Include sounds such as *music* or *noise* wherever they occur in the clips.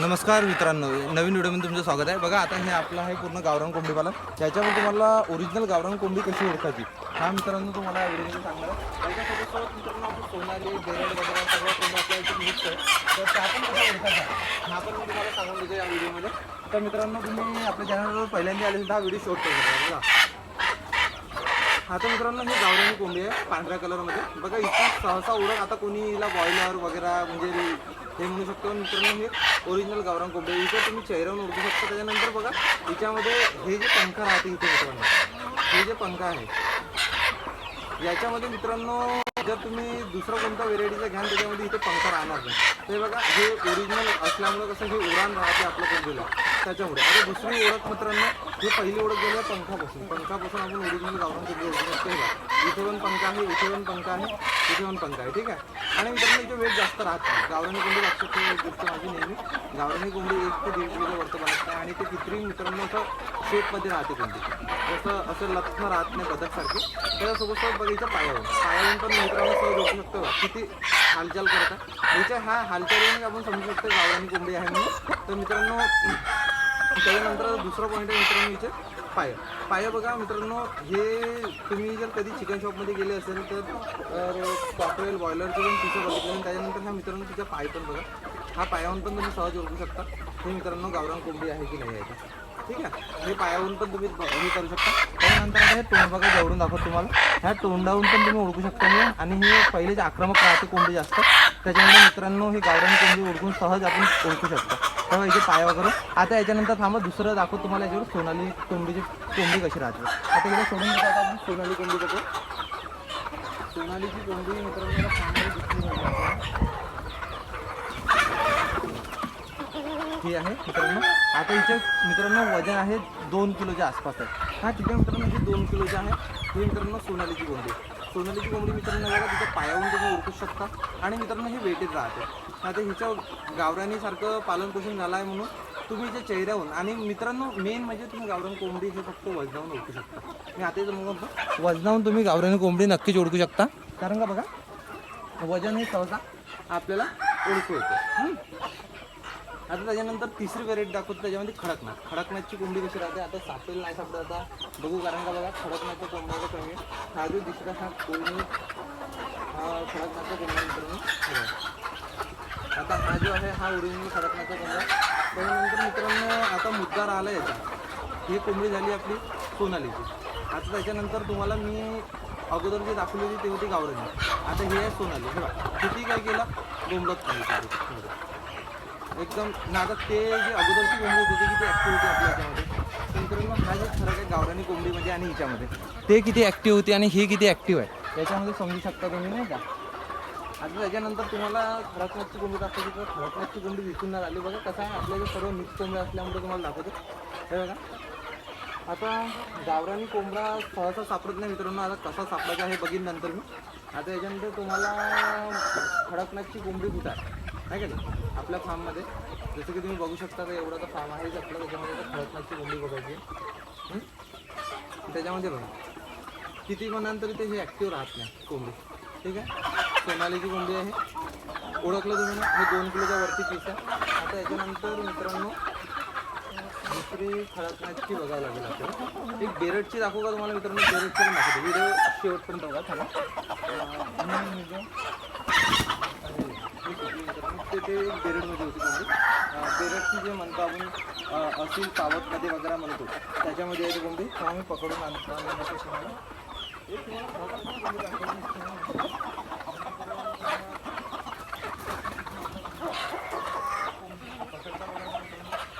नमस्कार मित्रांनो नवीन व्हिडिओमध्ये तुमचं स्वागत आहे. बघा आता हे आपलं आहे पूर्ण गावरान कोंबडीपालन. त्याच्यामध्ये तुम्हाला ओरिजिनल गावरान कोंबडी कशी ओळखायची? हा मित्रांनो तुम्हाला या व्हिडिओमध्ये सांगणार आहे. त्याच्यासोबत मित्रांनो आपण सोनाली बेरड वगैरे सगळं कोंबडी आपल्या इथे मिक्स आहे. तर त्या पण हा पण मी तुम्हाला सांगून देतो या व्हिडिओमध्ये. तर मित्रांनो तुम्ही आपल्या चॅनलवर पहिल्यांदा आले असेल तर हा व्हिडिओ शूट करू शकता बघा. आता मित्रांनो ही गावरानी कोंबडी आहे पांढऱ्या कलरमध्ये. बघा इथे सहसा उडत आता कोणी हिला बॉयलर वगैरे म्हणजे हे म्हणू शकतो. मित्रांनो हे ओरिजिनल गावरान कोंबडी आहे. इथे तुम्ही चेहऱ्यावर ओळखू शकता. त्याच्यानंतर बघा हिच्यामध्ये हे जे पंख राहते इथे मित्रांनो हे जे पंख आहे याच्यामध्ये मित्रांनो जर तुम्ही दुसरा कोणता व्हेरायटीचा घ्याल त्याच्यामध्ये इथे पंख राहणार नाही. ते बघा हे ओरिजिनल असल्यामुळे कसं हे उडान राहते आपल्या कोंबडीला. त्याच्यामुळे. आता दुसरी ओळख मित्रांनो हे पहिली ओळख गेली आहे पंखापासून. पंखापासून आपण ओरिजिनल म्हणजे गावरान कोंबडी ओळखू शकतो बघा. इथे पण पंख आहे इथे पण पंख आहे इथे पण पंख आहे ठीक आहे? आणि मित्रांनो इथे वेट जास्त राहत नाही. गावरानी कोंबडी लक्षात एक गोष्ट माझी नेहमी गावरानी कोंबडी एक ते दीड किलो वरती बनत नाही आणि ते किती मित्रांनो असं शेपमध्ये राहते कोणती. जसं असं लक्ष राहत नाही बदकसारखी त्याच्यासोबत सोबत बघायचं पायावरून पायावरून पण मित्रांनो सहज ओळखू शकतो किती हालचाल करतात याच्या ह्या हालचालीने आपण समजू शकतो गावरानी कोंबडी आहे म्हणून. तर मित्रांनो त्याच्यानंतर दुसरा पॉईंट आहे मित्रांनो इथे पाय. पाय बघा मित्रांनो हे तुम्ही जर कधी चिकन शॉपमध्ये गेले असेल तर कॉकरेल बॉयलरचं पण पिसं बघितलं आणि त्याच्यानंतर ह्या मित्रांनो तिचा पाय पण बघा. हा पायावरून पण तुम्ही सहज ओळखू शकता. हे मित्रांनो गावरान कोंबडी आहे की नाही आहे ठीक आहे? हे पायावरून पण तुम्ही हे करू शकता. त्यानंतर आता हे तोंड बघा जवळून दाखवतो तुम्हाला. ह्या तोंडावरून पण तुम्ही ओळखू शकता हे. आणि हे पहिले जे आक्रमक राहते कोंबडी जास्त त्याच्यामुळे मित्रांनो हे गावरान कोंबडी ओळखून सहज आपण ओळखू शकता. तेव्हा याचे पाय वगैरे. आता याच्यानंतर थांबा दुसरं दाखवतो तुम्हाला याच्यावर सोनाली कोंबडीची कोंबडी कशी राहते. आता इकडे सोडून आता आपण सोनाली कोंबडी बघू. सोनालीची कोंबडी मित्रांनो ही आहे मित्रांनो. आता हिचे मित्रांनो वजन आहे दोन किलोच्या आसपास आहे. हा ठीक आहे मित्रांनो हे दोन किलोचे आहे. ही मित्रांनो सोनालीची कोंबडी. सोनालीची कोंबडी मित्रांनो बघा तिच्या पायावरून तुम्ही ओळखू शकता. आणि मित्रांनो हे वेटेड राहते. आता हिच्या गावरानीसारखं पालनपोषण झालं आहे म्हणून तुम्ही जे चेहऱ्याहून आणि मित्रांनो मेन म्हणजे तुम्ही गावरान कोंबडी हे फक्त वजनावून ओळखू शकता. मी आता जर म्हणतो वजनावून तुम्ही गावरानी कोंबडी नक्कीच ओळखू शकता. कारण का बघा वजन हे सहसा आपल्याला ओळखू येतं. आता त्याच्यानंतर तिसरी व्हेरायटी दाखवतो त्याच्यामध्ये खडकनाथ. खडकनाथची कोंबडी कशी राहते? आता सापडेल नाही सापडत आता. बघू कारण का बघा खडकनाथच्या कोंबड्याचा कमी हा जो दिसला हा कोणी हा खडकनाथचा कोंबडा मित्रांनो आता हा जो आहे हा ओरिजिनल खडकनाथचा कोंबडा. त्याच्यानंतर मित्रांनो आता मुद्दा राहिला याचा. ही कोंबडी झाली आपली सोनालीची. आता त्याच्यानंतर तुम्हाला मी अगोदर जी दाखवली होती ती होती गावरानी. आता ही आहे सोनाली. हे बघा किती काय केलं? बोंबलत नाही एकदम ना आता ते जे अगोदरची कोंबडी होती ती किती ॲक्टिव्ह होती आपल्या याच्यामध्ये. मग मित्रांनो हा जे फरक आहे गावरानी कोंबडीमध्ये म्हणजे आणि हिच्यामध्ये. ते किती ॲक्टिव्ह होती आणि ही किती ॲक्टिव्ह आहे याच्यामध्ये समजू शकता तुम्ही नाही का? आता त्याच्यानंतर तुम्हाला खडकनाथची कोंबडी दाखवते तर खडकनाथची कोंबडी दिसून नाही आली. बघा कसं आहे आपल्या जे सर्व मिक्स कोंबड्या असल्यामुळे तुम्हाला दाखवतो. हे बघा. आता गावरानी कोंबडा सहसा सापडत नाही मित्रांनो आता कसा सापडायचा हे बघीन नंतर मी. आता याच्यानंतर तुम्हाला खडकनाथची कोंबडी कुठं आहे? नाही का आपल्या फार्ममध्ये जसं की तुम्ही बघू शकता तर एवढा तर फार्म आहेच आपल्या त्याच्यामध्ये तर खडकनाथची कोंबडी बघायची. त्याच्यामध्ये बघा. किती म्हणाल तरी ते हे ॲक्टिव्ह राहत नाही कोंबडी ठीक आहे? सोनालीची कोंबडी आहे. ओळखलं तुम्ही ना? हे दोन किलोच्या वरती पीस आहे. आता याच्यानंतर मित्रांनो दुसरी खडकनाथची बघावं लागेल आपल्याला. एक बेरटची दाखवू का तुम्हाला मित्रांनो? बेरटची पण दाखवतो. व्हिडिओ शेवटपर्यंत बघा थांबा. ते ते बेरडमध्ये होती कोंबडी बेरडची जे म्हणतो आपण अं, असील सावतमध्ये वगैरे म्हणतो त्याच्यामध्ये आहे ती कोंबडी तेव्हा मी पकडून आणतो आणि तुम्हाला एक तुम्हाला खडकनाथची कोंबडी दाखवली.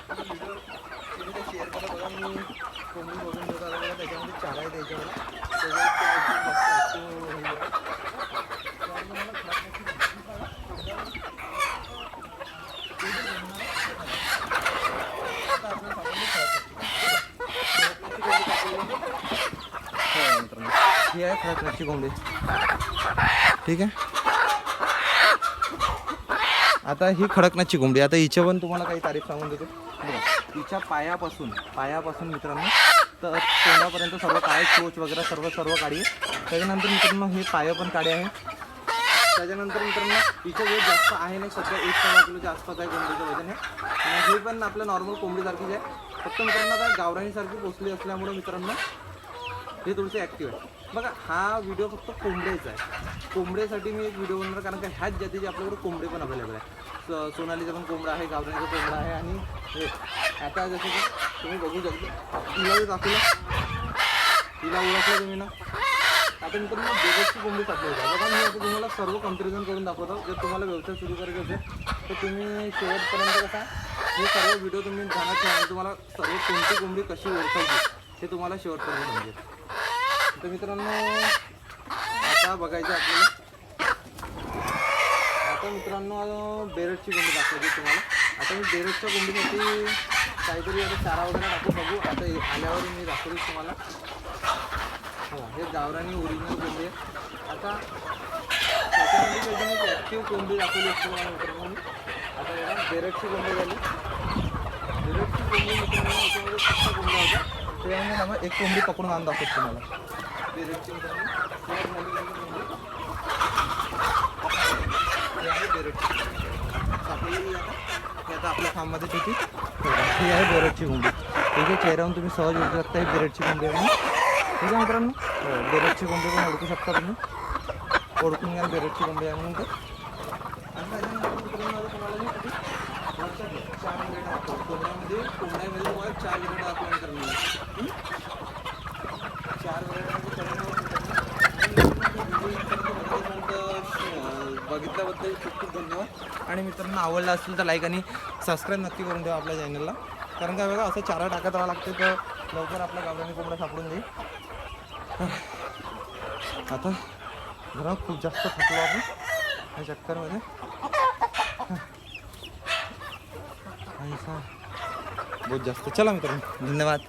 तुम्ही ते शेअर करा बघा मी कोंबडी बघून देतो आता बघा त्याच्यामध्ये चार आहे त्याच्यावर त्याच्यावर ते अजून मस्त active हे आहे. तर तुम्हाला खडकनाथची आता आपल्याला सापडली खडकनाथची. खडकनाथची कोंबडी सापडली. हो मित्रांनो. ही आहे खडकनाथची कोंबडी ठीक आहे आता ही खडकनाथची कोंबडी आता हिच्या पण तुम्हाला काही तारीफ सांगून देतो. बघा, हिच्या पायापासून पायापासून मित्रांनो तर तोंडापर्यंत सर्व काळे चोच वगैरे सर्व सर्व काळी आहे त्याच्यानंतर मित्रांनो हे पाय पण काळे आहे त्याच्यानंतर मित्रांनो हिचं वेट जास्त आहे नाही सध्या एक सव्वा किलोच्या आसपास आहे कोंबडीचं वजन आहे आणि हे पण आपल्या नॉर्मल कोंबडीसारखीच आहे. फक्त मित्रांनो काय गावराणीसारखी पोचली असल्यामुळे मित्रांनो हे थोडंसं ॲक्टिव्ह आहे. बघा हा व्हिडिओ फक्त कोंबड्याचा आहे. कोंबड्यासाठी मी एक व्हिडिओ बनवणार कारण का ह्याच जातीचे आपल्याकडे कोंबडे पण अवेलेबल आहे स- सोनालीचा पण कोंबडा आहे गावराणीचा कोंबडा आहे आणि हे आता जसं की तुम्ही बघू शकता तिलाही दाखवलं तिला ओळखलं तुम्ही ना? आता मी तुम्हाला बेगसची कोंबडी टाकली होती बघा मी आता तुम्हाला सर्व कंपॅरिझन करून दाखवतो. जर तुम्हाला व्यवसाय सुरू करायचा असेल तर तुम्ही शेवटपर्यंत कसा हे सर्व व्हिडिओ तुम्ही ध्यानात ठेवा आणि तुम्हाला सर्व कोणती कोंबडी कशी ओळखायची ते तुम्हाला शेवटपर्यंत समजेल तर मित्रांनो आता बघायचं आपल्याला. आता मित्रांनो बेरटची गुंडी दाखवायची तुम्हाला. आता मी बेरटच्या गुंडीमध्ये काहीतरी आता चारा वगैरे टाकून बघू. आता आल्यावर मी दाखवतो तुम्हाला. हो हे गावरानी ओरिजिनल गुंडी आहे. आता त्याच्यामध्ये मी ॲक्टिव्ह कोंबडी दाखवली असते मला मित्रांनो. मी. आता बेरटची कोंबडी झाली. बेरटची कोंबडी मित्रांनो याच्यामध्ये फक्त कोंबड्या होत्या त्यामुळे आम्ही एक कोंबडी पकडून आणून दाखवतो तुम्हाला. आपल्या फार्ममध्ये होती ही आहे बेरडची कोंबडी. ठीक आहे चेहऱ्यावरून तुम्ही सहज ओळखू शकता ही बेरडची कोंबडी आहे. ठीक आहे मित्रांनो? हो, बेरडची कोंबडी पण ओळखू शकता तुम्ही. ओळखून घ्या बेरडची कोंबडी आहे म्हणून तर. चार मिनिटं दाखवतो. कोंबड्यामध्ये कोंबड्यामध्ये तुम्हाला चार मिनिटं दाखवणार तर मी हं? चार मिनिटांमध्ये बघितल्याबद्दल खूप खूप धन्यवाद आणि मित्रांनो आवडला असेल तर लाईक आणि सबस्क्राईब नक्की करून ठेवा आपल्या चॅनलला कारण काय बघा असं चारा टाकत राहावं लागते तर लवकर आपल्या गावरानी कोंबडा सापडून जाईल *sighs* आता जरा खूप जास्त थकलो आपण या चक्करमध्ये ऐसा बहुत जास्त. चला मित्रांनो. धन्यवाद.